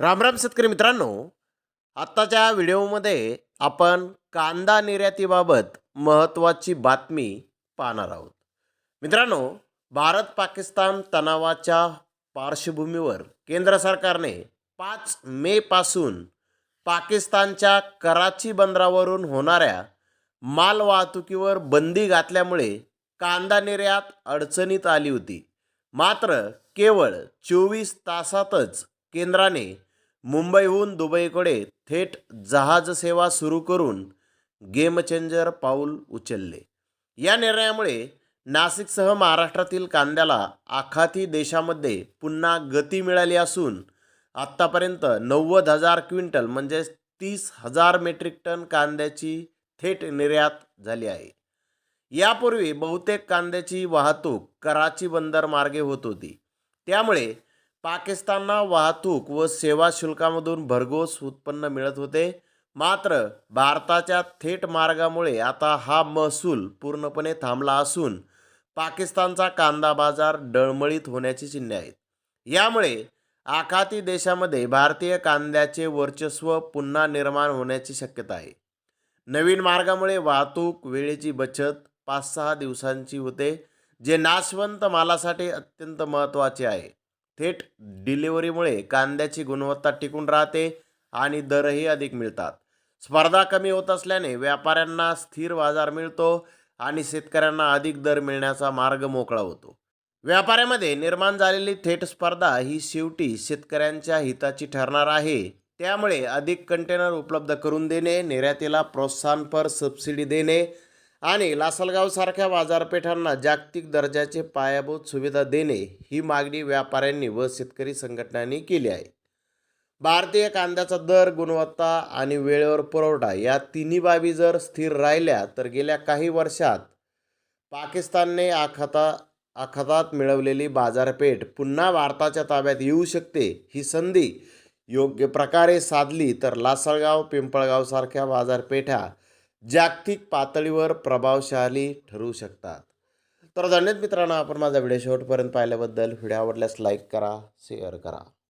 रामराम शेतकरी मित्रांनो आत्ताच्या व्हिडिओमध्ये आपण कांदा निर्यातीबाबत महत्त्वाची बातमी पाहणार आहोत. मित्रांनो भारत पाकिस्तान तणावाच्या पार्श्वभूमीवर केंद्र सरकारने पाच मेपासून पाकिस्तानच्या कराची बंदरावरून होणाऱ्या मालवाहतुकीवर बंदी घातल्यामुळे कांदा निर्यात अडचणीत आली होती. मात्र केवळ चोवीस तासातच केंद्राने मुंबईहून दुबईकडे थेट जहाज सेवा सुरू करून गेम चेंजर पाऊल उचलले. या निर्णयामुळे नाशिकसह महाराष्ट्रातील कांद्याला आखाती देशामध्ये पुन्हा गती मिळाली असून आत्तापर्यंत नव्वद हजार क्विंटल म्हणजेच तीस हजार मेट्रिक टन कांद्याची थेट निर्यात झाली आहे. यापूर्वी बहुतेक कांद्याची वाहतूक कराची बंदर मार्गे होत होती. त्यामुळे पाकिस्तानला वाहतूक व सेवा शुल्कामधून भरघोस उत्पन्न मिळत होते. मात्र भारताच्या थेट मार्गामुळे आता हा महसूल पूर्णपणे थांबला असून पाकिस्तानचा कांदा बाजार डळमळीत होण्याची चिन्हे आहेत. यामुळे आखाती देशामध्ये भारतीय कांद्याचे वर्चस्व पुन्हा निर्माण होण्याची शक्यता आहे. नवीन मार्गामुळे वाहतूक वेळेची बचत पाच सहा दिवसांची होते जे नाशवंत मालासाठी अत्यंत महत्त्वाचे आहे. थेट डिलिव्हरीमुळे कांद्याची गुणवत्ता टिकून राहते आणि दरही अधिक मिळतात. स्पर्धा कमी होत असल्याने व्यापाऱ्यांना स्थिर बाजार मिळतो आणि शेतकऱ्यांना अधिक दर मिळण्याचा मार्ग मोकळा होतो. व्यापाऱ्यामध्ये निर्माण झालेली थेट स्पर्धा ही शेवटी शेतकऱ्यांच्या हिताची ठरणार आहे. त्यामुळे अधिक कंटेनर उपलब्ध करून देणे निर्यातीला प्रोत्साहनपर सबसिडी देणे आणि लासलगावसारख्या बाजारपेठांना जागतिक दर्जाचे पायाभूत सुविधा देणे ही मागणी व्यापाऱ्यांनी व शेतकरी संघटनांनी केली आहे. भारतीय कांद्याचा दर गुणवत्ता आणि वेळेवर पुरवठा या तिन्ही बाबी जर स्थिर राहिल्या तर गेल्या काही वर्षात पाकिस्तानने आखाता आखातात मिळवलेली बाजारपेठ पुन्हा भारताच्या ताब्यात येऊ शकते ही संधी योग्य प्रकारे साधली तर लासलगाव पिंपळगावसारख्या बाजारपेठा जागतिक पातळीवर प्रभावशाली ठरू शकतात. तर धन्यवाद मित्रांनो आपण माझा व्हिडिओ शेवटपर्यंत पाहिल्याबद्दल व्हिडिओ आवडल्यास लाईक करा शेअर करा.